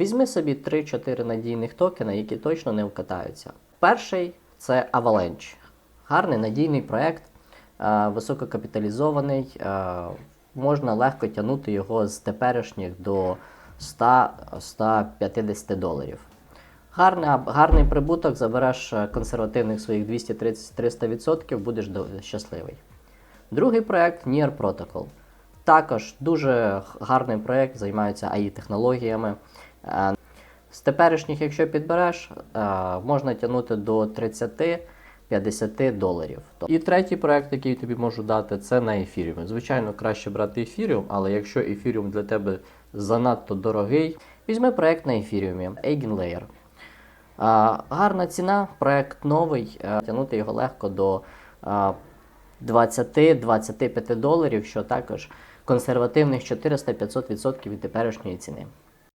Візьми собі 3-4 надійних токена, які точно не вкатаються. Перший це Avalanche. Гарний надійний проект, е, висококапіталізований. е, Можна легко тягнути його з теперішніх до 100-150 доларів. Гарний, гарний прибуток, забереш е, консервативних своїх 230-300%, будеш щасливий. Другий проект Near Protocol. Також дуже гарний проект, займається AI-технологіями. З теперішніх, якщо підбереш, можна тягнути до 30-50 доларів. І третій проект, який тобі можу дати, це на ефіріумі. Звичайно, краще брати ефіріум, але якщо ефіріум для тебе занадто дорогий, візьми проект на ефіріумі Eigenlayer. Гарна ціна, проект новий, тягнути його легко до 20-25 доларів, що також консервативних 400-500% від теперішньої ціни.